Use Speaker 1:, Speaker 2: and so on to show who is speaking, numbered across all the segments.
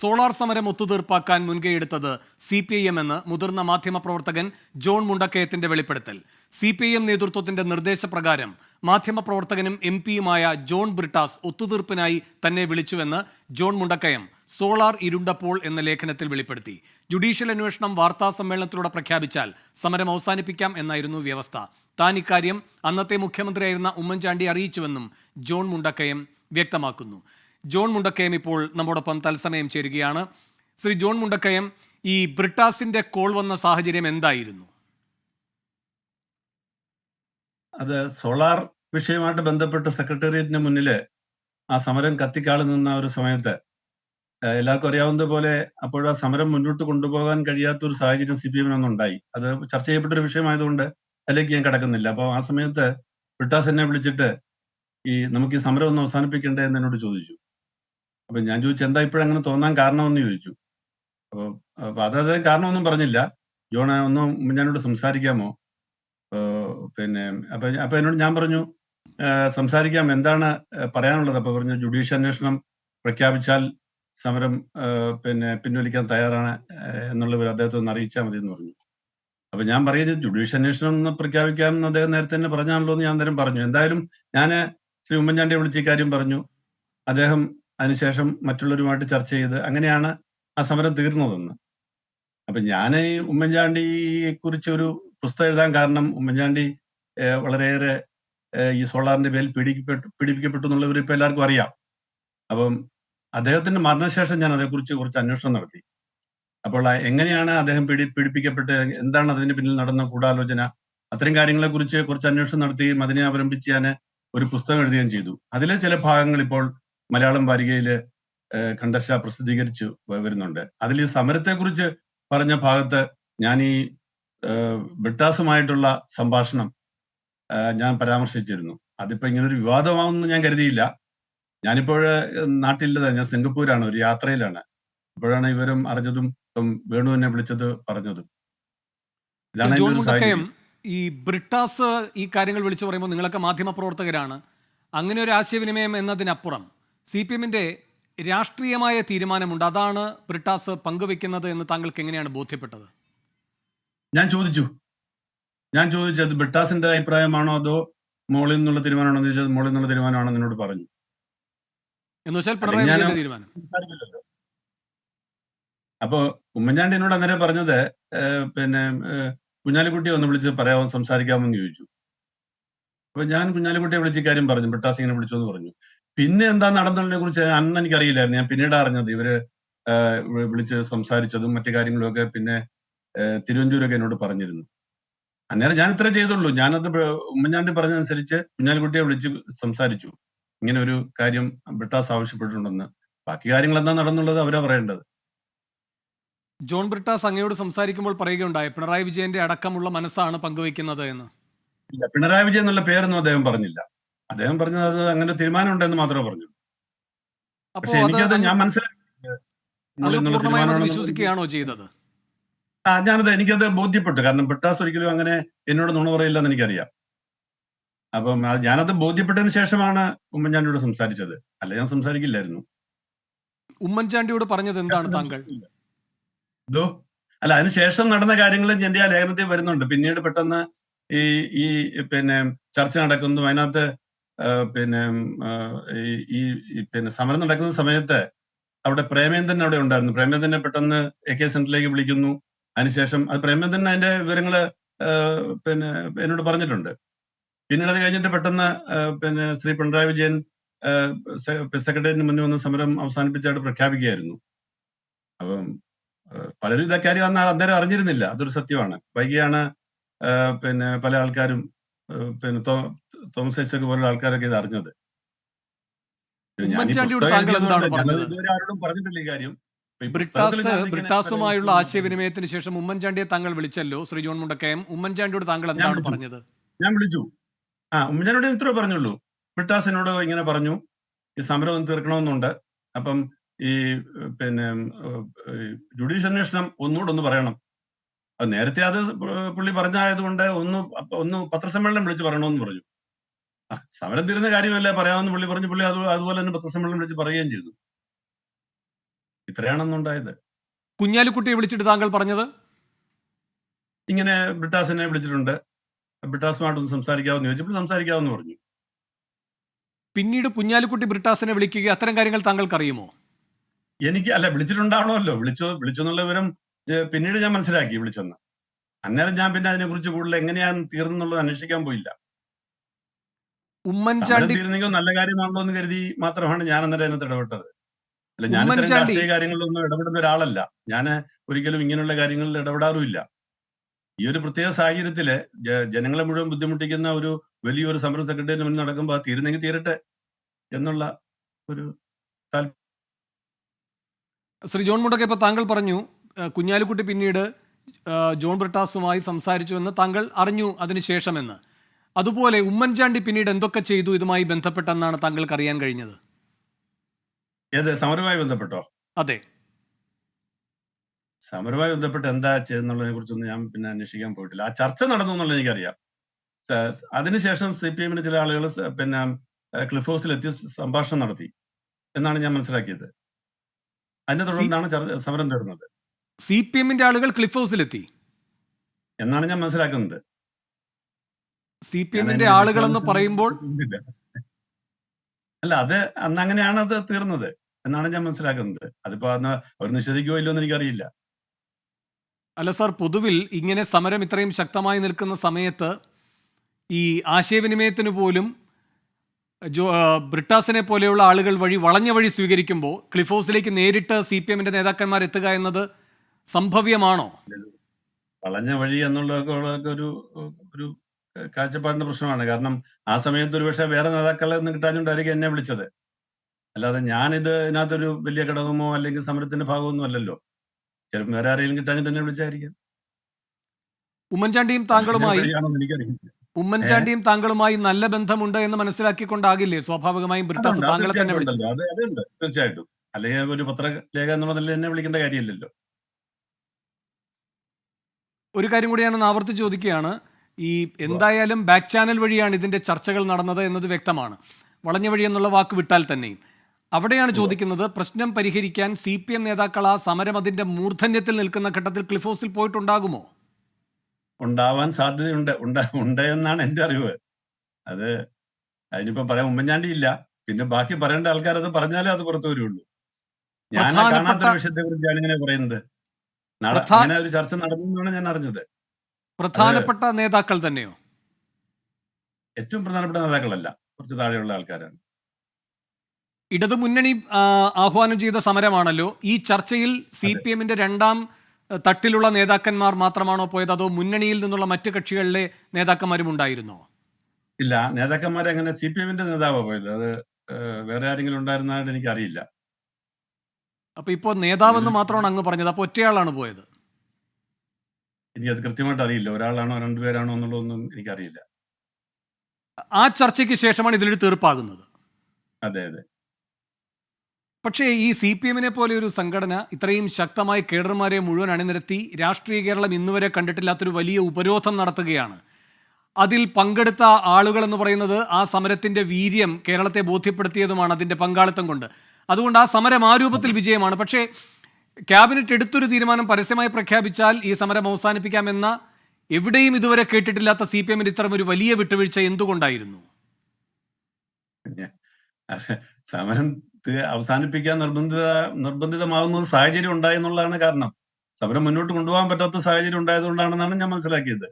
Speaker 1: Solar സമരം ഒത്തുതീർപ്പാക്കാൻ മുൻകൈയെടുത്തത് സി പി ഐ എം എന്ന് മുതിർന്ന മാധ്യമപ്രവർത്തകൻ ജോൺ മുണ്ടക്കയത്തിന്റെ വെളിപ്പെടുത്തൽ. സി പി ഐ എം നേതൃത്വത്തിന്റെ നിർദ്ദേശപ്രകാരം മാധ്യമപ്രവർത്തകനും എം പിയുമായ ജോൺ ബ്രിട്ടാസ് ഒത്തുതീർപ്പിനായി തന്നെ വിളിച്ചുവെന്ന് ജോൺ മുണ്ടക്കയം സോളാർ ഇരുണ്ടപ്പോൾ എന്ന ലേഖനത്തിൽ വെളിപ്പെടുത്തി. ജുഡീഷ്യൽ അന്വേഷണം വാർത്താ സമ്മേളനത്തിലൂടെ പ്രഖ്യാപിച്ചാൽ സമരം അവസാനിപ്പിക്കാം എന്നായിരുന്നു വ്യവസ്ഥ. താൻ ഇക്കാര്യം അന്നത്തെ മുഖ്യമന്ത്രിയായിരുന്ന ഉമ്മൻചാണ്ടി അറിയിച്ചുവെന്നും ജോൺ മുണ്ടക്കയം വ്യക്തമാക്കുന്നു. ജോൺ മുണ്ടക്കയം ഇപ്പോൾ നമ്മോടൊപ്പം തത്സമയം ചേരുകയാണ്. ശ്രീ ജോൺ മുണ്ടക്കയം ഈ ബ്രിട്ടാസിന്റെ കോൾ വന്ന സാഹചര്യം എന്തായിരുന്നു?
Speaker 2: അത് സോളാർ വിഷയമായിട്ട് ബന്ധപ്പെട്ട് സെക്രട്ടേറിയറ്റിന് മുന്നിൽ ആ സമരം കത്തിക്കാളി നിന്ന ഒരു സമയത്ത് എല്ലാവർക്കും അറിയാവുന്ന പോലെ അപ്പോൾ ആ സമരം മുന്നോട്ട് കൊണ്ടുപോകാൻ കഴിയാത്ത ഒരു സാഹചര്യം സി പി എമ്മിനൊന്നുണ്ടായി അത് ചർച്ച ചെയ്യപ്പെട്ട ഒരു വിഷയമായതുകൊണ്ട് അതിലേക്ക് ഞാൻ കിടക്കുന്നില്ല. അപ്പോൾ ആ സമയത്ത് ബ്രിട്ടാസ് എന്നെ വിളിച്ചിട്ട് ഈ നമുക്ക് ഈ സമരം ഒന്ന് അവസാനിപ്പിക്കണ്ടേ എന്ന് എന്നോട് ചോദിച്ചു. അപ്പൊ ഞാൻ ചോദിച്ചു എന്താ ഇപ്പോഴങ്ങനെ തോന്നാൻ കാരണമെന്ന് ചോദിച്ചു. അപ്പൊ അപ്പൊ അത് അദ്ദേഹം കാരണമൊന്നും പറഞ്ഞില്ല. ജോണ ഒന്ന് ഞാനോട് സംസാരിക്കാമോ? പിന്നെ അപ്പൊ അപ്പൊ എന്നോട് ഞാൻ പറഞ്ഞു സംസാരിക്കാം. എന്താണ് പറയാനുള്ളത്? അപ്പൊ പറഞ്ഞു ജുഡീഷ്യൽ അന്വേഷണം പ്രഖ്യാപിച്ചാൽ സമരം പിന്നെ പിൻവലിക്കാൻ തയ്യാറാണ് എന്നുള്ളവർ അദ്ദേഹത്തെ ഒന്ന് അറിയിച്ചാൽ മതി എന്ന് പറഞ്ഞു. അപ്പൊ ഞാൻ പറയുന്നത് ജുഡീഷ്യൽ അന്വേഷണം ഒന്ന് പ്രഖ്യാപിക്കാം എന്ന് അദ്ദേഹം നേരത്തെ തന്നെ പറഞ്ഞാണല്ലോ എന്ന് ഞാൻ നേരം പറഞ്ഞു. എന്തായാലും ഞാൻ ശ്രീ ഉമ്മൻചാണ്ടിയെ വിളിച്ച് ഇക്കാര്യം പറഞ്ഞു. അദ്ദേഹം അതിനുശേഷം മറ്റുള്ളവരുമായിട്ട് ചർച്ച ചെയ്ത് അങ്ങനെയാണ് ആ സമരം തീർന്നതെന്ന്. അപ്പൊ ഞാൻ ഈ ഉമ്മൻചാണ്ടിയെ കുറിച്ച് ഒരു പുസ്തകം എഴുതാൻ കാരണം ഉമ്മൻചാണ്ടി വളരെയേറെ ഈ സോളാറിന്റെ പേരിൽ പീഡിക്കപ്പെട്ടു പീഡിപ്പിക്കപ്പെട്ടു എന്നുള്ളവർ ഇപ്പൊ എല്ലാവർക്കും അറിയാം. അപ്പം അദ്ദേഹത്തിന്റെ മരണശേഷം ഞാൻ അതേക്കുറിച്ച് കുറച്ച് അന്വേഷണം നടത്തി. അപ്പോൾ എങ്ങനെയാണ് അദ്ദേഹം പീഡി പീഡിപ്പിക്കപ്പെട്ട് എന്താണ് അതിന് പിന്നിൽ നടന്ന കൂടാലോചന അത്തരം കാര്യങ്ങളെ കുറിച്ച് കുറച്ച് അന്വേഷണം നടത്തുകയും അതിനെ അവലംബിച്ച് ഞാൻ ഒരു പുസ്തകം എഴുതുകയും ചെയ്തു. അതിലെ ചില ഭാഗങ്ങൾ ഇപ്പോൾ മലയാളം വാരികയിൽ കണ്ടശ പ്രസിദ്ധീകരിച്ചു വരുന്നുണ്ട്. അതിൽ ഈ സമരത്തെക്കുറിച്ച് പറഞ്ഞ ഭാഗത്ത് ഞാൻ ഈ ബ്രിട്ടാസുമായിട്ടുള്ള സംഭാഷണം ഞാൻ പരാമർശിച്ചിരുന്നു. അതിപ്പോ ഇങ്ങനെ ഒരു വിവാദമാവുമെന്ന് ഞാൻ കരുതിയില്ല. ഞാനിപ്പോൾ നാട്ടിലില്ല ഞാൻ സിംഗപ്പൂരാണ് ഒരു യാത്രയിലാണ്. അപ്പോഴാണ് ഇവരും അറിഞ്ഞതും ഇപ്പം വേണു എന്നെ വിളിച്ചത് പറഞ്ഞതും. ഇതാണ്
Speaker 1: ഈ ബ്രിട്ടാസ് ഈ കാര്യങ്ങൾ വിളിച്ചു പറയുമ്പോൾ നിങ്ങളൊക്കെ മാധ്യമ പ്രവർത്തകരാണ് അങ്ങനെ ഒരു ആശയവിനിമയം എന്നതിനപ്പുറം സി പി എമ്മിന്റെ രാഷ്ട്രീയമായ തീരുമാനമുണ്ട്. അതാണ് ബ്രിട്ടാസ് പങ്കുവെക്കുന്നത് എന്ന് താങ്കൾക്ക് എങ്ങനെയാണ് ബോധ്യപ്പെട്ടത്?
Speaker 2: ഞാൻ ചോദിച്ചു. ഞാൻ ചോദിച്ചത് ബ്രിട്ടാസിന്റെ അഭിപ്രായമാണോ അതോ മോളിൽ നിന്നുള്ള തീരുമാനമാണോ എന്ന് ചോദിച്ചത് മോളിൽ നിന്നുള്ള തീരുമാനമാണോ എന്നോട് പറഞ്ഞു.
Speaker 1: എന്ന് വെച്ചാൽ പിണറായി തീരുമാനം.
Speaker 2: അപ്പൊ ഉമ്മൻചാണ്ടി എന്നോട് അന്നേരം പറഞ്ഞത് പിന്നെ കുഞ്ഞാലിക്കുട്ടിയെ ഒന്ന് വിളിച്ച് പറയാമോ സംസാരിക്കാമെന്ന് ചോദിച്ചു. അപ്പൊ ഞാൻ കുഞ്ഞാലിക്കുട്ടിയെ വിളിച്ച് കാര്യം പറഞ്ഞു ബ്രിട്ടാസ് ഇങ്ങനെ വിളിച്ചു എന്ന് പറഞ്ഞു. പിന്നെ എന്താ നടന്നതിനെ കുറിച്ച് അന്ന് എനിക്കറിയില്ലായിരുന്നു. ഞാൻ പിന്നീട് അറിഞ്ഞത് ഇവർ വിളിച്ച് സംസാരിച്ചതും മറ്റു കാര്യങ്ങളും ഒക്കെ പിന്നെ തിരുവനന്തപുരമൊക്കെ തിരുവഞ്ചൂരൊക്കെ എന്നോട് പറഞ്ഞിരുന്നു. അന്നേരം ഞാൻ ഇത്ര ചെയ്തുള്ളൂ. ഞാനത് ഉമ്മഞ്ഞാണ്ടി ഉമ്മൻചാണ്ടി പറഞ്ഞതനുസരിച്ച് കുഞ്ഞാലിക്കുട്ടിയെ വിളിച്ച് സംസാരിച്ചു. ഇങ്ങനെ ഒരു കാര്യം ബ്രിട്ടാസ് ആവശ്യപ്പെട്ടിട്ടുണ്ടെന്ന്. ബാക്കി കാര്യങ്ങൾ എന്താ നടന്നുള്ളത് അവരാ പറയേണ്ടത്.
Speaker 1: ജോൺ ബ്രിട്ടാസ് അങ്ങയോട് സംസാരിക്കുമ്പോൾ പറയുകയുണ്ടായി പിണറായി വിജയന്റെ അടക്കമുള്ള മനസ്സാണ് പങ്കുവയ്ക്കുന്നത് എന്ന്.
Speaker 2: ഇല്ല പിണറായി വിജയൻ എന്നുള്ള പേരൊന്നും അദ്ദേഹം പറഞ്ഞില്ല. അദ്ദേഹം പറഞ്ഞത് അത് അങ്ങനെ തീരുമാനം ഉണ്ടെന്ന് മാത്രമേ പറഞ്ഞു പക്ഷെ എനിക്കത് ഞാൻ മനസ്സിലാക്കി
Speaker 1: വിശ്വസിക്കുകയാണോ ചെയ്തത്?
Speaker 2: ആ ഞാനത് എനിക്കത് ബോധ്യപ്പെട്ടു. കാരണം ബ്രിട്ടാസ് ഒരിക്കലും അങ്ങനെ എന്നോട് നുണ പറയില്ലെന്ന് എനിക്കറിയാം. അപ്പം ഞാനത് ബോധ്യപ്പെട്ടതിന് ശേഷമാണ് ഉമ്മൻചാണ്ടിയോട് സംസാരിച്ചത്. അല്ല ഞാൻ സംസാരിക്കില്ലായിരുന്നു.
Speaker 1: ഉമ്മൻചാണ്ടിയോട് പറഞ്ഞത് എന്താണ് താങ്കൾ?
Speaker 2: ഇതോ അല്ല അതിനുശേഷം നടന്ന കാര്യങ്ങൾ എന്റെ ആ ലേഖനത്തിൽ വരുന്നുണ്ട്. പിന്നീട് പെട്ടെന്ന് ഈ ഈ പിന്നെ ചർച്ച നടക്കുന്നു അതിനകത്ത് പിന്നെ ഈ- പിന്നെ സമരം നടക്കുന്ന സമയത്ത് അവിടെ പ്രേമേന്ദ്രൻ അവിടെ ഉണ്ടായിരുന്നു. പ്രേമേന്ദ്രനെ പെട്ടെന്ന് എ കെ സെന്ററിലേക്ക് വിളിക്കുന്നു. അതിനുശേഷം അത് പ്രേമേന്ദ്രൻ അതിന്റെ വിവരങ്ങൾ പിന്നെ എന്നോട് പറഞ്ഞിട്ടുണ്ട്. പിന്നീട് അത് കഴിഞ്ഞിട്ട് പെട്ടെന്ന് പിന്നെ ശ്രീ പിണറായി വിജയൻ സെക്രട്ടേറിയറ്റിന് മുന്നിൽ വന്ന് സമരം അവസാനിപ്പിച്ചായിട്ട് പ്രഖ്യാപിക്കുകയായിരുന്നു. അപ്പം പലരും ഇതക്കാര്യം അന്ന് അന്നേരം അറിഞ്ഞിരുന്നില്ല. അതൊരു സത്യമാണ്. വൈകിയാണ് പിന്നെ പല ആൾക്കാരും പിന്നെ തോമസ് ഐസക് പോലുള്ള ആൾക്കാരൊക്കെ ഇത് അറിഞ്ഞത്? ഇതുവരെ ആരോടും പറഞ്ഞിട്ടില്ല ഈ കാര്യം.
Speaker 1: ബ്രിട്ടാസ് ബ്രിട്ടാസുമായുള്ള ആശയവിനിമയത്തിന് ശേഷം ഉമ്മൻചാണ്ടിയെ താങ്കൾ വിളിച്ചല്ലോ ശ്രീ ജോൺ മുണ്ടക്കയം. ഉമ്മൻചാണ്ടിയോട് താങ്കൾ എന്താണ്. പറഞ്ഞത്?
Speaker 2: ഞാൻ വിളിച്ചു. ആ ഉമ്മൻചാണ്ടിയോട് ഇത്രേ പറഞ്ഞുള്ളൂ. ബ്രിട്ടാസിനോട് ഇങ്ങനെ പറഞ്ഞു ഈ സമരം ഒന്ന് തീർക്കണമെന്നുണ്ട്. അപ്പം ഈ പിന്നെ ജുഡീഷ്യൽ അന്വേഷണം ഒന്നുകൂടെ ഒന്ന് പറയണം. നേരത്തെ അത് പുള്ളി പറഞ്ഞായതുകൊണ്ട് ഒന്ന് ഒന്ന് പത്രസമ്മേളനം വിളിച്ച് പറയണമെന്ന് പറഞ്ഞു. സമരം തീരുന്ന കാര്യമല്ലേ പറയാമെന്ന് പുള്ളി പറഞ്ഞു. പുള്ളി അത് അതുപോലെ തന്നെ പത്രസമ്മേളനം വിളിച്ച് പറയുകയും ചെയ്തു. ഇത്രയാണെന്നുണ്ടായത്
Speaker 1: കുഞ്ഞാലിക്കുട്ടിയെ വിളിച്ചിട്ട് താങ്കൾ പറഞ്ഞത്?
Speaker 2: ഇങ്ങനെ ബ്രിട്ടാസിനെ വിളിച്ചിട്ടുണ്ട്. ബ്രിട്ടാസുമായിട്ടൊന്ന് സംസാരിക്കാമെന്ന് ചോദിച്ചപ്പോൾ സംസാരിക്കാമെന്ന് പറഞ്ഞു.
Speaker 1: പിന്നീട് കുഞ്ഞാലിക്കുട്ടി ബ്രിട്ടാസിനെ വിളിക്കുക അത്തരം കാര്യങ്ങൾ താങ്കൾക്ക് അറിയുമോ
Speaker 2: എനിക്ക് അല്ല വിളിച്ചിട്ടുണ്ടാവണമല്ലോ. വിളിച്ചു വിളിച്ചു എന്നുള്ള വിവരം പിന്നീട് ഞാൻ മനസ്സിലാക്കി വിളിച്ചെന്ന്. അന്നേരം ഞാൻ പിന്നെ അതിനെക്കുറിച്ച് കൂടുതൽ എങ്ങനെയാണ് തീർന്നെന്നുള്ളത് അന്വേഷിക്കാൻ പോയില്ല.
Speaker 1: ഉമ്മൻചാണ്ടി
Speaker 2: നല്ല കാര്യമാണല്ലോ എന്ന് കരുതി മാത്രമാണ് ഞാൻ അന്നേരം അതിനകത്ത് ഇടപെട്ടത്. അല്ല ഞാൻ ഇത്തരം രാഷ്ട്രീയ കാര്യങ്ങളിലൊന്നും ഇടപെടുന്ന ഒരാളല്ല. ഞാൻ ഒരിക്കലും ഇങ്ങനെയുള്ള കാര്യങ്ങളിൽ ഇടപെടാറുമില്ല. ഈ ഒരു പ്രത്യേക സാഹചര്യത്തിൽ ജനങ്ങളെ മുഴുവൻ ബുദ്ധിമുട്ടിക്കുന്ന ഒരു വലിയൊരു സമരം സെക്രട്ടറിന് മുന്നിൽ നടക്കുമ്പോൾ അത് തീരുന്നെങ്കിൽ തീരട്ടെ എന്നുള്ള ഒരു
Speaker 1: ശ്രീ ജോൺ മുണ്ടൊക്കെ ഇപ്പൊ താങ്കൾ പറഞ്ഞു കുഞ്ഞാലിക്കുട്ടി പിന്നീട് ജോൺ ബ്രിട്ടാസുമായി സംസാരിച്ചു എന്ന് താങ്കൾ അറിഞ്ഞു അതിനുശേഷമെന്ന് അതുപോലെ ഉമ്മൻചാണ്ടി പിന്നീട് എന്തൊക്കെ ചെയ്തു? ഇതുമായി ബന്ധപ്പെട്ടെന്നാണ് താങ്കൾക്ക് അറിയാൻ കഴിഞ്ഞത്.
Speaker 2: ഏത്? സമരവുമായി ബന്ധപ്പെട്ടോ?
Speaker 1: അതെ.
Speaker 2: സമരവുമായി ബന്ധപ്പെട്ട് എന്താ ചെയ്തെന്നുള്ളതിനെ കുറിച്ചൊന്നും ഞാൻ പിന്നെ അന്വേഷിക്കാൻ പോയിട്ടില്ല. ആ ചർച്ച നടന്നു എന്നുള്ളത് എനിക്കറിയാം. അതിനുശേഷം സി പി എമ്മിന് ചില ആളുകൾ പിന്നെ ക്ലിഫ് ഹൗസിൽ എത്തി സംഭാഷണം നടത്തി എന്നാണ് ഞാൻ മനസ്സിലാക്കിയത്. അതിനെ തുടർന്നാണ് സമരം തീർന്നത്.
Speaker 1: സി പി എമ്മിന്റെ ആളുകൾ ക്ലിഫ് ഹൗസിലെത്തി.
Speaker 2: എന്നാണ് ഞാൻ മനസ്സിലാക്കുന്നത്.
Speaker 1: സി പി എമ്മിന്റെ എന്ന് പറയുമ്പോൾ
Speaker 2: അല്ല അത് അന്ന് അങ്ങനെയാണ് അത് തീർന്നത് എന്നാണ് ഞാൻ മനസ്സിലാക്കുന്നത്. അതിപ്പോ അന്ന് അവർ നിഷേധിക്കുമോ ഇല്ലയോ എന്ന് എനിക്കറിയില്ല.
Speaker 1: അല്ല സാർ പൊതുവിൽ ഇങ്ങനെ സമരം ഇത്രയും ശക്തമായി നിൽക്കുന്ന സമയത്ത് ഈ ആശയവിനിമയത്തിന് പോലും ജോ ബ്രിട്ടാസിനെ പോലെയുള്ള ആളുകൾ വഴി വളഞ്ഞ വഴി സ്വീകരിക്കുമ്പോൾ ക്ലിഫ് ഹൗസിലേക്ക് നേരിട്ട് സി പി എമ്മിന്റെ നേതാക്കന്മാർ എത്തുക എന്നത് സംഭവ്യമാണോ?
Speaker 2: വളഞ്ഞ വഴി എന്നുള്ളതൊക്കെ ഒരു ഒരു കാഴ്ചപ്പാടിന്റെ പ്രശ്നമാണ്. കാരണം ആ സമയത്ത് ഒരുപക്ഷെ വേറെ നേതാക്കളെ ഒന്നും കിട്ടാഞ്ഞുകൊണ്ടായിരിക്കും എന്നെ വിളിച്ചത്. അല്ലാതെ ഇത് ഇതിനകത്തൊരു വലിയ ഘടകമോ അല്ലെങ്കിൽ സമരത്തിന്റെ ഭാഗമൊന്നും അല്ലല്ലോ. ചിലപ്പോൾ വേറെ ആരെങ്കിലും കിട്ടാഞ്ഞിട്ട് എന്നെ വിളിച്ചായിരിക്കും.
Speaker 1: ഉമ്മൻചാണ്ടിയും താങ്കളുമായി ഉമ്മൻചാണ്ടിയും താങ്കളുമായി നല്ല ബന്ധമുണ്ട് എന്ന് മനസ്സിലാക്കിക്കൊണ്ടാകില്ലേ? സ്വാഭാവികമായും ബ്രിട്ടാസ് താങ്കളെ തന്നെ
Speaker 2: തീർച്ചയായിട്ടും
Speaker 1: വിളിച്ചത്.
Speaker 2: തീർച്ചയായിട്ടും. അല്ലെങ്കിൽ ഒരു പത്രലേഖ എന്നുള്ളതിൽ എന്നെ വിളിക്കേണ്ട കാര്യമില്ലല്ലോ.
Speaker 1: ഒരു കാര്യം കൂടി ഞാൻ ആവർത്തിച്ച് ചോദിക്കുകയാണ്. ഈ എന്തായാലും ബാക്ക് ചാനൽ വഴിയാണ് ഇതിന്റെ ചർച്ചകൾ നടന്നത് എന്നത് വ്യക്തമാണ്. വളഞ്ഞ വഴി എന്നുള്ള വാക്ക് വിട്ടാൽ തന്നെയും. അവിടെയാണ് ചോദിക്കുന്നത് പ്രശ്നം പരിഹരിക്കാൻ സി പി എം നേതാക്കൾ ആ സമരം അതിന്റെ മൂർധന്യത്തിൽ നിൽക്കുന്ന ഘട്ടത്തിൽ ക്ലിഫോസിൽ പോയിട്ടുണ്ടാകുമോ?
Speaker 2: ഉണ്ടാവാൻ സാധ്യതയുണ്ട്. ഉണ്ട് ഉണ്ട് എന്നാണ് എന്റെ അറിവ്. അത് അതിനിപ്പോ പറയാൻ ഉമ്മൻചാണ്ടി ഇല്ല. പിന്നെ ബാക്കി പറയേണ്ട ആൾക്കാർ അത് പറഞ്ഞാലേ അത് പുറത്തു വരുള്ളൂ. ഞാൻ കാണാത്ത വിഷയത്തെ കുറിച്ചാണ് ഇങ്ങനെ പറയുന്നത്. അങ്ങനെ ഒരു ചർച്ച നടന്നു എന്നാണ് ഞാൻ അറിഞ്ഞത്.
Speaker 1: പ്രധാനപ്പെട്ട നേതാക്കൾ തന്നെയോ?
Speaker 2: ഏറ്റവും പ്രധാനപ്പെട്ട നേതാക്കളല്ല. കുറച്ച് താഴെയുള്ള ആൾക്കാരാണ്.
Speaker 1: ഇടതു മുന്നണി ആഹ്വാനം ചെയ്ത സമരമാണല്ലോ? ഈ ചർച്ചയിൽ സി പി എമ്മിന്റെ രണ്ടാം തട്ടിലുള്ള നേതാക്കന്മാർ മാത്രമാണോ പോയത്? അതോ മുന്നണിയിൽ നിന്നുള്ള മറ്റു കക്ഷികളിലെ നേതാക്കന്മാരും ഉണ്ടായിരുന്നോ?
Speaker 2: ഇല്ല. നേതാക്കന്മാർ അങ്ങനെ സി പി എമ്മിന്റെ നേതാവാ പോയത്? അത് വേറെ ആരെങ്കിലും ഉണ്ടായിരുന്നതായിട്ട് എനിക്കറിയില്ല.
Speaker 1: അപ്പൊ ഇപ്പോ നേതാവെന്ന് മാത്രമാണ് അങ്ങ് പറഞ്ഞത്. അപ്പൊ ഒറ്റയാളാണ് പോയത്?
Speaker 2: എനിക്കത് കൃത്യമായിട്ട് അറിയില്ല. ഒരാളാണോ രണ്ടുപേരാണോ എന്നുള്ളതൊന്നും എനിക്കറിയില്ല.
Speaker 1: ആ ചർച്ചയ്ക്ക് ശേഷമാണ് ഇതിലൊരു തീർപ്പാകുന്നത്.
Speaker 2: അതെ അതെ.
Speaker 1: പക്ഷേ ഈ സി പി എമ്മിനെ പോലെ ഒരു സംഘടന ഇത്രയും ശക്തമായി കേഡർമാരെ മുഴുവൻ അണിനിരത്തി രാഷ്ട്രീയ കേരളം ഇന്നുവരെ കണ്ടിട്ടില്ലാത്തൊരു വലിയ ഉപരോധം നടത്തുകയാണ്. അതിൽ പങ്കെടുത്ത ആളുകൾ എന്ന് പറയുന്നത് ആ സമരത്തിന്റെ വീര്യം കേരളത്തെ ബോധ്യപ്പെടുത്തിയതുമാണ് അതിന്റെ പങ്കാളിത്തം കൊണ്ട്. അതുകൊണ്ട് ആ സമരം ആ രൂപത്തിൽ വിജയമാണ്. പക്ഷേ ക്യാബിനറ്റ് എടുത്തൊരു തീരുമാനം പരസ്യമായി പ്രഖ്യാപിച്ചാൽ ഈ സമരം അവസാനിപ്പിക്കാമെന്ന എവിടെയും ഇതുവരെ കേട്ടിട്ടില്ലാത്ത സി പി എമ്മിന് ഇത്തരം ഒരു വലിയ വിട്ടുവീഴ്ച എന്തുകൊണ്ടായിരുന്നു?
Speaker 2: സമരം അവസാനിപ്പിക്കാൻ നിർബന്ധിത നിർബന്ധിതമാകുന്ന ഒരു സാഹചര്യം ഉണ്ടായി എന്നുള്ളതാണ് കാരണം. സമരം മുന്നോട്ട് കൊണ്ടുപോകാൻ പറ്റാത്ത സാഹചര്യം ഉണ്ടായതുകൊണ്ടാണെന്നാണ് ഞാൻ മനസ്സിലാക്കിയത്.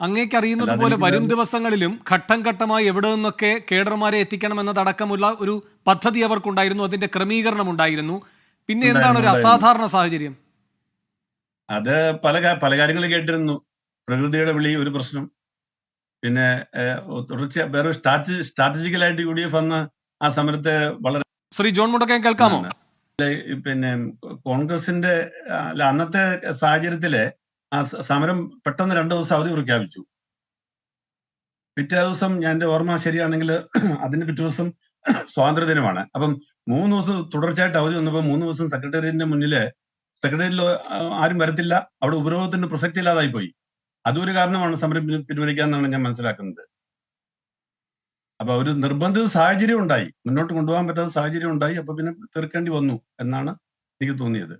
Speaker 1: അങ്ങേക്ക് അറിയുന്നത് പോലെ വരും ദിവസങ്ങളിലും ഘട്ടം ഘട്ടമായി എവിടെ നിന്നൊക്കെ കേഡർമാരെ എത്തിക്കണം എന്നതടക്കമുള്ള ഒരു പദ്ധതി അവർക്കുണ്ടായിരുന്നു. അതിന്റെ ക്രമീകരണം ഉണ്ടായിരുന്നു പിന്നെ എന്താണ് ഒരു അസാധാരണ സാഹചര്യം?
Speaker 2: അത് പല പല കാര്യങ്ങൾ കേട്ടിരുന്നു. പ്രകൃതിയുടെ വിളി ഒരു പ്രശ്നം. പിന്നെ തുടർച്ച വേറെ സ്ട്രാറ്റജി സ്ട്രാറ്റജിക്കലായിട്ട് യു ഡി എഫ് അന്ന് ആ സമരത്തെ വളരെ
Speaker 1: ശ്രീ ജോൺ മുണ്ടക്കയം കേൾക്കാമോ?
Speaker 2: പിന്നെ കോൺഗ്രസിന്റെ അല്ല അന്നത്തെ സാഹചര്യത്തിൽ ആ സമരം പെട്ടെന്ന് രണ്ടു ദിവസം അവധി പ്രഖ്യാപിച്ചു. പിറ്റേ ദിവസം ഞാൻ ഓർമ്മ ശരിയാണെങ്കിൽ അതിന് പിറ്റേ ദിവസം സ്വാതന്ത്ര്യദിനമാണ്. അപ്പം മൂന്ന് ദിവസം തുടർച്ചയായിട്ട് അവധി വന്നപ്പോൾ മൂന്ന് ദിവസം സെക്രട്ടേറിയറ്റിന്റെ മുന്നിൽ സെക്രട്ടേറിയറ്റിൽ ആരും വരത്തില്ല. അവിടെ ഉപരോധത്തിന് പ്രസക്തി ഇല്ലാതായി പോയി അതൊരു കാരണമാണ് സമരം പിൻവലിക്കാന്നാണ് ഞാൻ മനസ്സിലാക്കുന്നത്. അപ്പൊ ഒരു നിർബന്ധിത സാഹചര്യം ഉണ്ടായി. മുന്നോട്ട് കൊണ്ടുപോകാൻ പറ്റാത്ത സാഹചര്യം ഉണ്ടായി. അപ്പൊ പിന്നെ തീർക്കേണ്ടി വന്നു എന്നാണ് എനിക്ക് തോന്നിയത്.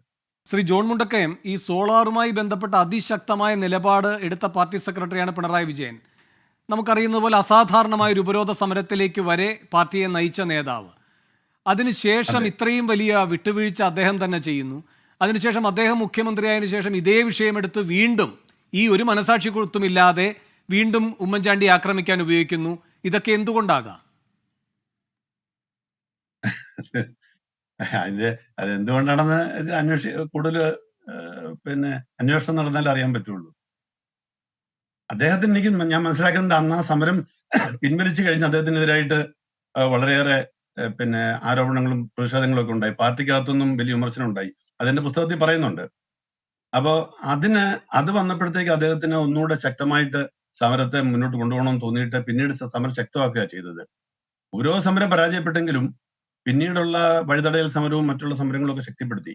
Speaker 1: ശ്രീ ജോൺ മുണ്ടക്കയം ഈ സോളാറുമായി ബന്ധപ്പെട്ട അതിശക്തമായ നിലപാട് എടുത്ത പാർട്ടി സെക്രട്ടറിയാണ് പിണറായി വിജയൻ. നമുക്കറിയുന്ന പോലെ അസാധാരണമായ ഒരു ഉപരോധ സമരത്തിലേക്ക് വരെ പാർട്ടിയെ നയിച്ച നേതാവ്. അതിനുശേഷം ഇത്രയും വലിയ വിട്ടുവീഴ്ച അദ്ദേഹം തന്നെ ചെയ്യുന്നു. അതിനുശേഷം അദ്ദേഹം മുഖ്യമന്ത്രിയായതിനു ശേഷം ഇതേ വിഷയമെടുത്ത് വീണ്ടും ഈ ഒരു മനസാക്ഷി കൊടുത്തുമില്ലാതെ വീണ്ടും ഉമ്മൻചാണ്ടി ആക്രമിക്കാൻ ഉപയോഗിക്കുന്നു. ഇതൊക്കെ എന്തുകൊണ്ടാകാം?
Speaker 2: അതിന്റെ അത് എന്തുകൊണ്ടാണെന്ന് അന്വേഷി കൂടുതൽ പിന്നെ അന്വേഷണം നടന്നാൽ അറിയാൻ പറ്റുള്ളൂ. അദ്ദേഹത്തിന് എനിക്ക് ഞാൻ മനസ്സിലാക്കുന്നത് അന്ന് ആ സമരം പിൻവലിച്ചു കഴിഞ്ഞ് അദ്ദേഹത്തിനെതിരായിട്ട് വളരെയേറെ പിന്നെ ആരോപണങ്ങളും പ്രതിഷേധങ്ങളും ഒക്കെ ഉണ്ടായി. പാർട്ടിക്കകത്തുനിന്നും വലിയ വിമർശനം ഉണ്ടായി. അതെന്റെ പുസ്തകത്തിൽ പറയുന്നുണ്ട്. അപ്പോ അതിന് അത് വന്നപ്പോഴത്തേക്ക് അദ്ദേഹത്തിന് ഒന്നുകൂടെ ശക്തമായിട്ട് സമരത്തെ മുന്നോട്ട് കൊണ്ടുപോകണമെന്ന് തോന്നിയിട്ട് പിന്നീട് സമരം ശക്തമാക്കുക ചെയ്തത്. ഓരോ സമരം പരാജയപ്പെട്ടെങ്കിലും പിന്നീടുള്ള വഴിതടയൽ സമരവും മറ്റുള്ള സമരങ്ങളും ഒക്കെ ശക്തിപ്പെടുത്തി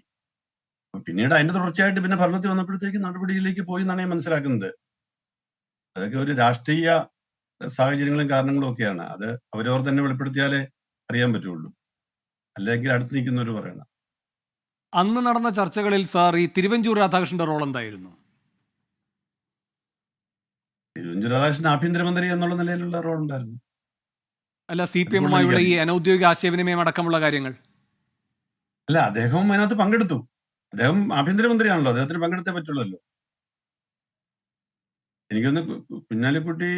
Speaker 2: പിന്നീട് അതിന്റെ തുടർച്ചയായിട്ട് പിന്നെ ഭരണത്തിൽ വന്നപ്പോഴത്തേക്ക് നടപടിയിലേക്ക് പോയി എന്നാണ് ഞാൻ മനസ്സിലാക്കുന്നത്. അതൊക്കെ ഒരു രാഷ്ട്രീയ സാഹചര്യങ്ങളും കാരണങ്ങളും ഒക്കെയാണ്. അത് അവരവർ തന്നെ വെളിപ്പെടുത്തിയാലേ അറിയാൻ പറ്റുള്ളൂ. അല്ലെങ്കിൽ അടുത്ത് നിൽക്കുന്നവർ പറയണം.
Speaker 1: അന്ന് നടന്ന ചർച്ചകളിൽ സാർ ഈ തിരുവഞ്ചൂർ രാധാകൃഷ്ണന്റെ റോൾ എന്തായിരുന്നു?
Speaker 2: തിരുവഞ്ചൂർ രാധാകൃഷ്ണൻ ആഭ്യന്തരമന്ത്രി എന്നുള്ള നിലയിലുള്ള റോൾ ഉണ്ടായിരുന്നു.
Speaker 1: അല്ല സി പി എമ്മുമായുള്ള ഈ അനൌദ്യോഗിക ആശയവിനിമയം അടക്കമുള്ള കാര്യങ്ങൾ?
Speaker 2: അല്ല അദ്ദേഹവും അതിനകത്ത് പങ്കെടുത്തു. അദ്ദേഹം ആഭ്യന്തരമന്ത്രിയാണല്ലോ. അദ്ദേഹത്തിന് പങ്കെടുത്തേ പറ്റുള്ളല്ലോ. എനിക്കൊന്ന് കുഞ്ഞാലിക്കുട്ടി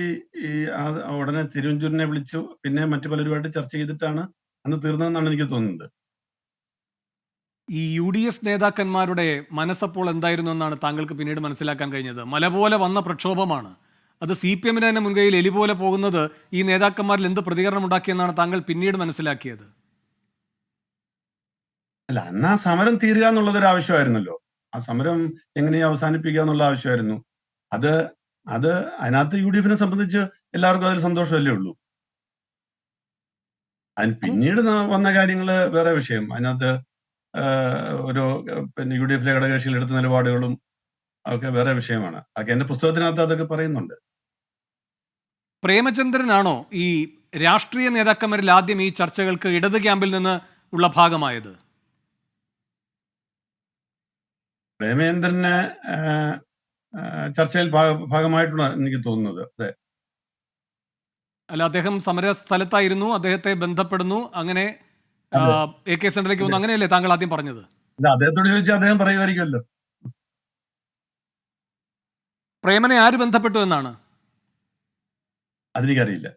Speaker 2: ഈ ആ- ഉടനെ തിരുവഞ്ചൂരിനെ വിളിച്ചു. പിന്നെ മറ്റു പലരുമായിട്ട് ചർച്ച ചെയ്തിട്ടാണ് അന്ന് തീർന്നതെന്നാണ് എനിക്ക് തോന്നുന്നത്.
Speaker 1: ഈ യു ഡി എഫ് നേതാക്കന്മാരുടെ മനസ്സപ്പോൾ എന്തായിരുന്നു എന്നാണ് താങ്കൾക്ക് പിന്നീട് മനസ്സിലാക്കാൻ കഴിഞ്ഞത്? മല പോലെ വന്ന പ്രക്ഷോഭമാണ്. അത് സി പി എമ്മിന് തന്നെ മുൻകൈയിൽ എലി പോലെ പോകുന്നത് ഈ നേതാക്കന്മാരിൽ എന്ത് പ്രതികരണം ഉണ്ടാക്കിയെന്നാണ് താങ്കൾ പിന്നീട് മനസ്സിലാക്കിയത്?
Speaker 2: അല്ല അന്ന് ആ സമരം തീരുക എന്നുള്ളത് ഒരു ആവശ്യമായിരുന്നല്ലോ ആ സമരം എങ്ങനെയാ അവസാനിപ്പിക്കുക എന്നുള്ള ആവശ്യമായിരുന്നു. അത് അത് അതിനകത്ത് യു ഡി എഫിനെ സംബന്ധിച്ച് എല്ലാവർക്കും അതിൽ സന്തോഷമല്ലേ ഉള്ളൂ? അതിന് പിന്നീട് വന്ന കാര്യങ്ങൾ വേറെ വിഷയം. അതിനകത്ത് ഒരു പിന്നെ യു ഡി എഫിലെ ഘടകകക്ഷികൾ എടുത്ത നിലപാടുകളും ഒക്കെ വേറെ വിഷയമാണ്. അതൊക്കെ എന്റെ പുസ്തകത്തിനകത്ത് അതൊക്കെ പറയുന്നുണ്ട്.
Speaker 1: പ്രേമചന്ദ്രനാണോ ഈ രാഷ്ട്രീയ നേതാക്കന്മാരിൽ ആദ്യം ഈ ചർച്ചകൾക്ക് ഇടത് ക്യാമ്പിൽ നിന്ന് ഉള്ള ഭാഗമായത്?
Speaker 2: പ്രേമേന്ദ്രന് ആഹ് ചർച്ചയിൽ ഭാഗമായിട്ടുള്ള എനിക്ക് തോന്നുന്നത്. അതെ.
Speaker 1: അല്ല അദ്ദേഹം സമര സ്ഥലത്തായിരുന്നു അദ്ദേഹത്തെ ബന്ധപ്പെടുന്നു അങ്ങനെ എ കെ സെന്ററിലേക്ക് വന്നു. അങ്ങനെയല്ലേ താങ്കൾ ആദ്യം പറഞ്ഞത്?
Speaker 2: അദ്ദേഹത്തോട് ചോദിച്ചാൽ അദ്ദേഹം പറയുമായിരിക്കുമല്ലോ.
Speaker 1: പ്രേമനെ ആര് ബന്ധപ്പെട്ടു എന്നാണ്?
Speaker 2: അതെനിക്കറിയില്ല.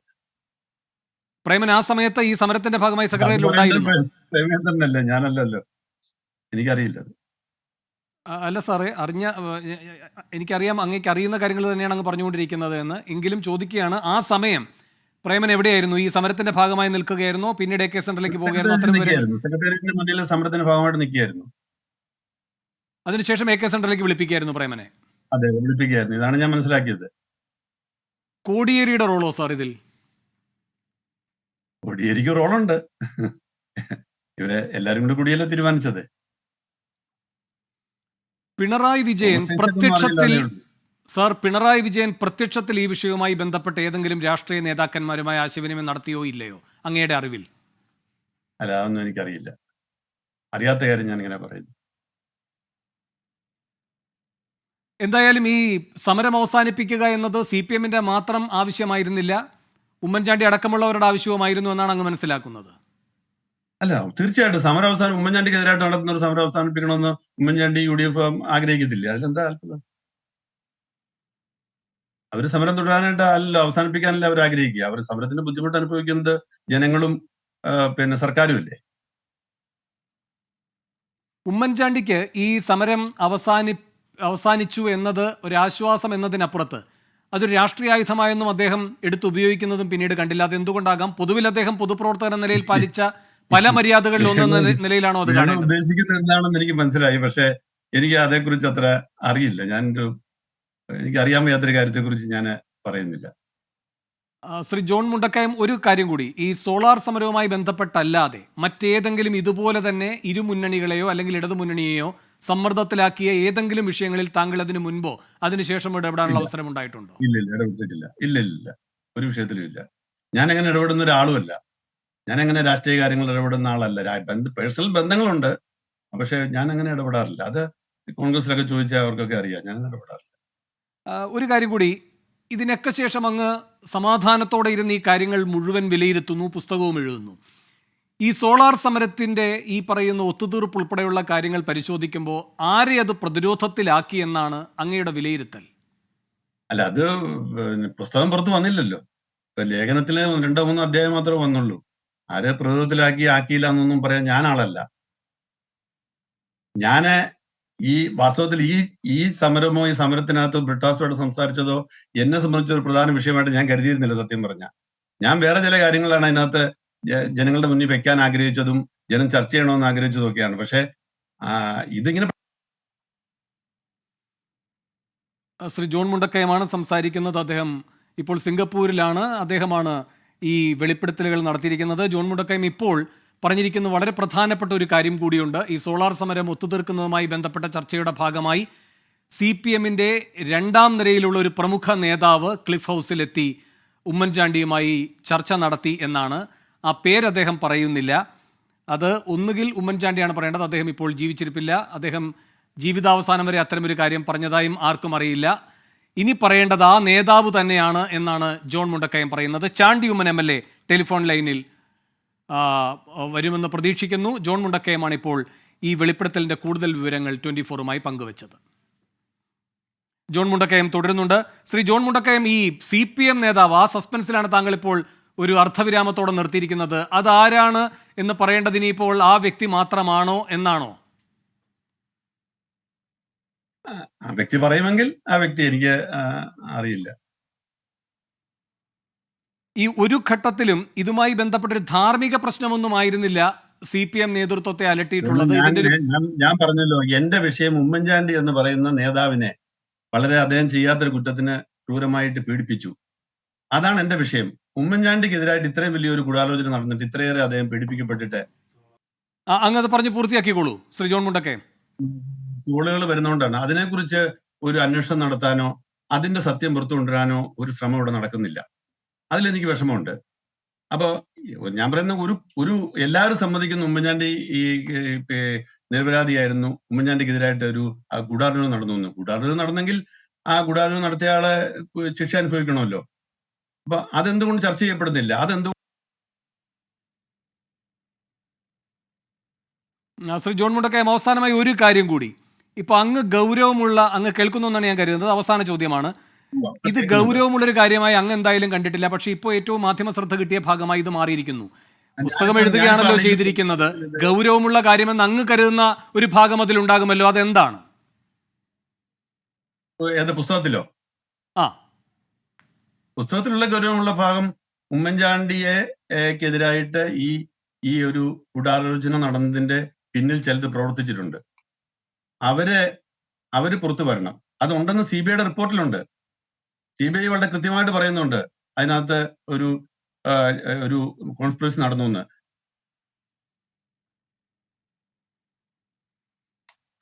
Speaker 1: പ്രേമൻ ആ സമയത്ത് ഈ സമരത്തിന്റെ ഭാഗമായി സെക്രട്ടറിയിൽ ഉണ്ടായിരുന്നു.
Speaker 2: പ്രേമേന്ദ്രനല്ലേ ഞാനല്ലല്ലോ. എനിക്കറിയില്ല
Speaker 1: അല്ല സാറേ അറിഞ്ഞ എനിക്കറിയാം അങ്ങേക്ക് അറിയുന്ന കാര്യങ്ങൾ തന്നെയാണ് അങ്ങ് പറഞ്ഞുകൊണ്ടിരിക്കുന്നത് എന്ന്. എങ്കിലും ചോദിക്കുകയാണ് ആ സമയം പ്രേമൻ എവിടെയായിരുന്നു? ഈ സമരത്തിന്റെ ഭാഗമായി നിൽക്കുകയായിരുന്നു? പിന്നീട് കെ സെന്ററിലേക്ക് പോകുകയായിരുന്നു?
Speaker 2: സെക്രട്ടേറിയറ്റിന്റെ മുന്നിൽ സമരത്തിന്റെ ഭാഗമായിട്ട് നിൽക്കുകയായിരുന്നു.
Speaker 1: അതിനുശേഷം എ കെ സെന്ററിലേക്ക് വിളിപ്പിക്കുകയായിരുന്നു പ്രേമനെ.
Speaker 2: അതെ വിളിപ്പിക്കുകയായിരുന്നു. ഇതാണ് ഞാൻ മനസ്സിലാക്കിയത്.
Speaker 1: കോടിയേരിയുടെ റോളോ സാർ ഇതിൽ?
Speaker 2: കോടിയേരിക്ക് റോളുണ്ട്. ഇവരെ എല്ലാരും കൂടി കൂടിയല്ലേ തീരുമാനിച്ചത്?
Speaker 1: പിണറായി വിജയൻ പ്രത്യക്ഷത്തിൽ സർ പിണറായി വിജയൻ പ്രത്യക്ഷത്തിൽ ഈ വിഷയവുമായി ബന്ധപ്പെട്ട ഏതെങ്കിലും രാഷ്ട്രീയ നേതാക്കന്മാരുമായി ആശയവിനിമയം നടത്തിയോ ഇല്ലയോ? അങ്ങയുടെ അറിവിൽ.
Speaker 2: അല്ല അതൊന്നും എനിക്കറിയില്ല. അറിയാത്ത കാര്യം ഞാൻ ഇങ്ങനെ പറയുന്നു.
Speaker 1: എന്തായാലും ഈ സമരം അവസാനിപ്പിക്കുക എന്നത് സി പി എമ്മിന്റെ മാത്രം ആവശ്യമായിരുന്നില്ല. ഉമ്മൻചാണ്ടി അടക്കമുള്ളവരുടെ ആവശ്യവുമായിരുന്നു എന്നാണ് അങ്ങ് മനസ്സിലാക്കുന്നത്.
Speaker 2: അല്ല തീർച്ചയായിട്ടും. സമരം അവസാനം ഉമ്മൻചാണ്ടിക്കെതിരായിട്ട് നടത്തുന്ന ഒരു സമരം അവസാനിപ്പിക്കണമെന്ന് ഉമ്മൻചാണ്ടി യു ഡി എഫ് ആഗ്രഹിക്കത്തില്ല? അതിലെന്താ അത്ഭുതം? അവർ സമരം തുടരാനായിട്ട് അല്ല അവസാനിപ്പിക്കാനല്ല അവർ ആഗ്രഹിക്കുക. അവർ സമരത്തിന്റെ ബുദ്ധിമുട്ട് അനുഭവിക്കുന്നത് ജനങ്ങളും പിന്നെ സർക്കാരും അല്ലേ?
Speaker 1: ഉമ്മൻചാണ്ടിക്ക് ഈ സമരം അവസാനി അവസാനിച്ചു എന്നത് ഒരു ആശ്വാസം എന്നതിനപ്പുറത്ത് അതൊരു രാഷ്ട്രീയ ആയുധമായെന്നും അദ്ദേഹം എടുത്ത് ഉപയോഗിക്കുന്നതും പിന്നീട് കണ്ടില്ല. അത് എന്തുകൊണ്ടാകാം പൊതുവിൽ അദ്ദേഹം പൊതുപ്രവർത്തകൻ എന്ന നിലയിൽ പാലിച്ച പല മര്യാദകളിൽ ഒന്നെന്ന നിലയിലാണോ അത്
Speaker 2: ഉദ്ദേശിക്കുന്നത് എന്താണെന്ന് എനിക്ക് മനസ്സിലായി. പക്ഷെ എനിക്ക് അതേക്കുറിച്ച് അത്ര അറിയില്ല. ഞാൻ ഒരു എനിക്ക് അറിയാൻ വയ്യാത്തൊരു കാര്യത്തെക്കുറിച്ച് ഞാൻ പറയുന്നില്ല.
Speaker 1: ശ്രീ ജോൺ മുണ്ടക്കായം ഒരു കാര്യം കൂടി. ഈ സോളാർ സമരവുമായി ബന്ധപ്പെട്ടല്ലാതെ മറ്റേതെങ്കിലും ഇതുപോലെ തന്നെ ഇരു മുന്നണികളെയോ അല്ലെങ്കിൽ ഇടതു മുന്നണിയെയോ സമ്മർദ്ദത്തിലാക്കിയ ഏതെങ്കിലും വിഷയങ്ങളിൽ താങ്കൾ അതിനു മുൻപോ അതിനുശേഷം ഇടപെടാനുള്ള. അവസരം ഉണ്ടായിട്ടുണ്ടോ?
Speaker 2: ഇല്ല ഇല്ല. ഇടപെട്ടിട്ടില്ല. ഇല്ല ഇല്ല. ഇല്ല ഒരു വിഷയത്തിലും ഇല്ല. ഞാൻ അങ്ങനെ ഇടപെടുന്ന ഒരാളുമല്ല. ഞാൻ അങ്ങനെ രാഷ്ട്രീയ കാര്യങ്ങളിൽ ഇടപെടുന്ന ആളല്ല. പേഴ്സണൽ ബന്ധങ്ങളുണ്ട്. പക്ഷെ ഞാൻ അങ്ങനെ ഇടപെടാറില്ല. അത് കോൺഗ്രസിലൊക്കെ ചോദിച്ചാൽ അവർക്കൊക്കെ അറിയാം. ഞാൻ ഇടപെടാറില്ല.
Speaker 1: ഒരു കാര്യം കൂടി. ഇതിനൊക്കെ ശേഷം അങ്ങ് സമാധാനത്തോടെ ഇരുന്ന് ഈ കാര്യങ്ങൾ മുഴുവൻ വിലയിരുത്തുന്നു പുസ്തകവും എഴുതുന്നു. ഈ സോളാർ സമരത്തിന്റെ ഈ പറയുന്ന ഒത്തുതീർപ്പ് ഉൾപ്പെടെയുള്ള കാര്യങ്ങൾ പരിശോധിക്കുമ്പോൾ ആരെ അത് പ്രതിരോധത്തിലാക്കി എന്നാണ് അങ്ങയുടെ വിലയിരുത്തൽ?
Speaker 2: അല്ല അത് പുസ്തകം പുറത്ത് വന്നില്ലല്ലോ. ലേഖനത്തിൽ രണ്ടോ മൂന്നോ അധ്യായം മാത്രമേ വന്നുള്ളൂ. ആരെ പ്രതിരോധത്തിലാക്കി ആക്കിയില്ല എന്നൊന്നും പറയാൻ ഞാൻ ആളല്ല ഞാൻ ഈ വാസ്തവത്തിൽ ഈ ഈ സമരമോ ഈ സമരത്തിനകത്ത് ബ്രിട്ടാസോട് സംസാരിച്ചതോ എന്നെ സംബന്ധിച്ച ഒരു പ്രധാന വിഷയമായിട്ട് ഞാൻ കരുതിയിരുന്നില്ല സത്യം പറഞ്ഞ. ഞാൻ വേറെ ചില കാര്യങ്ങളാണ് അതിനകത്ത് ജനങ്ങളുടെ മുന്നിൽ വെക്കാൻ ആഗ്രഹിച്ചതും ജനം ചർച്ച ചെയ്യണമെന്ന് ആഗ്രഹിച്ചതും ഒക്കെയാണ്. പക്ഷെ ഇതിങ്ങനെ
Speaker 1: ശ്രീ ജോൺ മുണ്ടക്കയമാണ് സംസാരിക്കുന്നത്. അദ്ദേഹം ഇപ്പോൾ സിംഗപ്പൂരിലാണ്. അദ്ദേഹമാണ് ഈ വെളിപ്പെടുത്തലുകൾ നടത്തിയിരിക്കുന്നത്. ജോൺ മുണ്ടക്കയം ഇപ്പോൾ പറഞ്ഞിരിക്കുന്ന വളരെ പ്രധാനപ്പെട്ട ഒരു കാര്യം കൂടിയുണ്ട്. ഈ സോളാർ സമരം ഒത്തുതീർക്കുന്നതുമായി ബന്ധപ്പെട്ട ചർച്ചയുടെ ഭാഗമായി സി പി എമ്മിന്റെ രണ്ടാം നിരയിലുള്ള ഒരു പ്രമുഖ നേതാവ് ക്ലിഫ് ഹൗസിലെത്തി ഉമ്മൻചാണ്ടിയുമായി ചർച്ച നടത്തി എന്നാണ്. ആ പേര് അദ്ദേഹം പറയുന്നില്ല. അത് ഒന്നുകിൽ ഉമ്മൻചാണ്ടിയാണ് പറയേണ്ടത്. അദ്ദേഹം ഇപ്പോൾ ജീവിച്ചിരിപ്പില്ല. അദ്ദേഹം ജീവിതാവസാനം വരെ അത്തരമൊരു കാര്യം പറഞ്ഞതായും ആർക്കും അറിയില്ല. ഇനി പറയേണ്ടത് ആ നേതാവ് തന്നെയാണ് എന്നാണ് ജോൺ മുണ്ടക്കയം പറയുന്നത്. Chandy Oommen M L A telephone ലൈനിൽ വരുമെന്ന് പ്രതീക്ഷിക്കുന്നു. ജോൺ മുണ്ടക്കയമാണ് ഇപ്പോൾ ഈ വെളിപ്പെടുത്തലിന്റെ കൂടുതൽ വിവരങ്ങൾ ട്വന്റി ഫോറുമായി പങ്കുവച്ചത്. ജോൺ മുണ്ടക്കയം തുടരുന്നുണ്ട്. ശ്രീ ജോൺ മുണ്ടക്കയം ഈ സി പി എം നേതാവ് ആ സസ്പെൻസിലാണ് താങ്കൾ ഇപ്പോൾ ഒരു അർത്ഥവിരാമത്തോടെ നിർത്തിയിരിക്കുന്നത്. അതാരാണ് എന്ന് പറയേണ്ടതിനിപ്പോൾ ആ വ്യക്തി മാത്രമാണോ എന്നാണോ?
Speaker 2: ആ വ്യക്തി പറയുമെങ്കിൽ ആ വ്യക്തി എനിക്ക് അറിയില്ല.
Speaker 1: ഈ ഒരു ഘട്ടത്തിലും ഇതുമായി ബന്ധപ്പെട്ട ഒരു ധാർമ്മിക പ്രശ്നമൊന്നും ആയിരുന്നില്ല സി പി എം നേതൃത്വത്തെ അലട്ടിയിട്ടുള്ളത്.
Speaker 2: ഞാൻ പറഞ്ഞല്ലോ എന്റെ വിഷയം ഉമ്മൻചാണ്ടി എന്ന് പറയുന്ന നേതാവിനെ വളരെ അദ്ദേഹം ചെയ്യാത്തൊരു കുറ്റത്തിന് ക്രൂരമായിട്ട് പീഡിപ്പിച്ചു. അതാണ് എന്റെ വിഷയം. ഉമ്മൻചാണ്ടിക്കെതിരായിട്ട് ഇത്രയും വലിയൊരു ഗൂഢാലോചന നടന്നിട്ട് ഇത്രയേറെ അദ്ദേഹം പീഡിപ്പിക്കപ്പെട്ടിട്ട്.
Speaker 1: അങ്ങനെ അങ്ങ് അത് പറഞ്ഞ് പൂർത്തിയാക്കിക്കോളൂ ശ്രീ ജോൺ മുണ്ടക്കയം
Speaker 2: സ്കൂളുകൾ വരുന്നതുകൊണ്ടാണ് അതിനെക്കുറിച്ച് ഒരു അന്വേഷണം നടത്താനോ അതിന്റെ സത്യം പുറത്തു കൊണ്ടുവരാനോ ഒരു ശ്രമം ഇവിടെ നടക്കുന്നില്ല. അതിലെനിക്ക് വിഷമമുണ്ട്. അപ്പോ ഞാൻ പറയുന്ന ഒരു ഒരു എല്ലാവരും സമ്മതിക്കുന്ന. ഉമ്മൻചാണ്ടി ഈ നിരപരാധിയായിരുന്നു. ഉമ്മൻചാണ്ടിക്കെതിരായിട്ട് ഒരു ഗൂഢാലോചന നടന്നു എന്ന്. ഗൂഢാലോചന നടന്നെങ്കിൽ ആ ഗൂഢാലോചന നടത്തിയ ആളെ ശിക്ഷ അനുഭവിക്കണമല്ലോ. അപ്പൊ അതെന്തുകൊണ്ട് ചർച്ച ചെയ്യപ്പെടുന്നില്ല? അതെന്തുകൊണ്ട്
Speaker 1: ശ്രീ ജോൺ മുണ്ടക്കയം അവസാനമായി ഒരു കാര്യം കൂടി. ഇപ്പൊ അങ്ങ് ഗൗരവമുള്ള അങ്ങ് കേൾക്കുന്നു എന്നാണ് ഞാൻ കരുതുന്നത്. അവസാന ചോദ്യമാണ്. ഇത് ഗൗരവമുള്ള ഒരു കാര്യമായി അങ്ങ് എന്തായാലും കണ്ടിട്ടില്ല. പക്ഷെ ഇപ്പോൾ ഏറ്റവും മാധ്യമ ശ്രദ്ധ കിട്ടിയ ഭാഗമായി ഇത് മാറിയിരിക്കുന്നു. പുസ്തകം എഴുതുകയാണല്ലോ ചെയ്തിരിക്കുന്നത്. ഗൗരവമുള്ള കാര്യമെന്ന് അങ്ങ് കരുതുന്ന ഒരു ഭാഗം അതിൽ അതിലുണ്ടാകുമല്ലോ. അതെന്താണ്?
Speaker 2: പുസ്തകത്തിലോ?
Speaker 1: ആ.
Speaker 2: പുസ്തകത്തിലുള്ള ഗൗരവമുള്ള ഭാഗം ഉമ്മൻചാണ്ടിയെ ഏഹ്, ക്കെതിരായിട്ട് ഈ ഈ ഒരു ഗൂഢാലോചന നടന്നതിന്റെ പിന്നിൽ ചിലത് പ്രവർത്തിച്ചിട്ടുണ്ട്. അവർ അവർ പുറത്തു വരണം. അതുണ്ടെന്ന് സി ബി ഐയുടെ റിപ്പോർട്ടിലുണ്ട്. സി ബി ഐ വളരെ കൃത്യമായിട്ട് പറയുന്നുണ്ട്. അതിനകത്ത് ഒരു ഒരു കോൺസ്പിറസി നടന്നു എന്ന്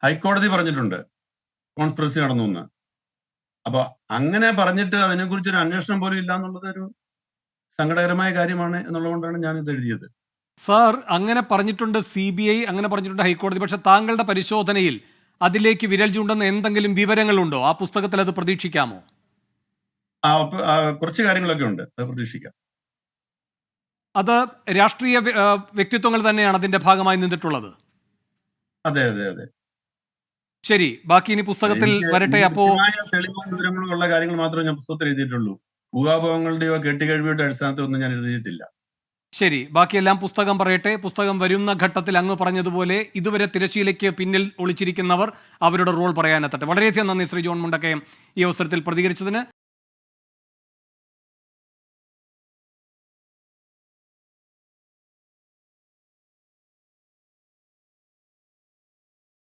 Speaker 2: ഹൈക്കോടതി പറഞ്ഞിട്ടുണ്ട് കോൺസ്പിറസി നടന്നു എന്ന് അപ്പൊ അങ്ങനെ പറഞ്ഞിട്ട് അതിനെക്കുറിച്ച് ഒരു അന്വേഷണം പോലും ഇല്ല എന്നുള്ളത് ഒരു സങ്കടകരമായ കാര്യമാണ് എന്നുള്ളതുകൊണ്ടാണ് ഞാൻ ഇത് എഴുതിയത്.
Speaker 1: സാർ അങ്ങനെ പറഞ്ഞിട്ടുണ്ട് സി ബി ഐ അങ്ങനെ പറഞ്ഞിട്ടുണ്ട് ഹൈക്കോടതി. പക്ഷെ താങ്കളുടെ പരിശോധനയിൽ അതിലേക്ക് വിരൽ ചൂണ്ടുന്ന എന്തെങ്കിലും വിവരങ്ങളുണ്ടോ? ആ പുസ്തകത്തിൽ അത് പ്രതീക്ഷിക്കാമോ?
Speaker 2: കുറച്ച് കാര്യങ്ങളൊക്കെ ഉണ്ട്. അത് പ്രതീക്ഷിക്കാം.
Speaker 1: അത് രാഷ്ട്രീയ വ്യക്തിത്വങ്ങൾ തന്നെയാണ് അതിന്റെ ഭാഗമായി നിന്നിട്ടുള്ളത്.
Speaker 2: അതെ അതെ അതെ.
Speaker 1: ശരി ബാക്കി ഇനി പുസ്തകത്തിൽ വരട്ടെ അപ്പോ
Speaker 2: തെളിവും വിവരങ്ങളും ഉള്ള കാര്യങ്ങൾ മാത്രമേ ഞാൻ പുസ്തകത്തിൽ എഴുതിയിട്ടുള്ളൂ. ഊഹാഭവങ്ങളുടെയോ കെട്ടിക്കഴിവിയുടെ അടിസ്ഥാനത്തിൽ ഒന്നും ഞാൻ എഴുതിയിട്ടില്ല.
Speaker 1: ശരി ബാക്കിയെല്ലാം പുസ്തകം പറയട്ടെ. പുസ്തകം വരുന്ന ഘട്ടത്തിൽ അങ്ങ് പറഞ്ഞതുപോലെ ഇതുവരെ തിരശ്ശീലയ്ക്ക് പിന്നിൽ ഒളിച്ചിരിക്കുന്നവർ അവരുടെ റോൾ പറയാനെത്തട്ടെ. വളരെയധികം നന്ദി ശ്രീ ജോൺ മുണ്ടക്കയം ഈ അവസരത്തിൽ പ്രതികരിച്ചതിന്.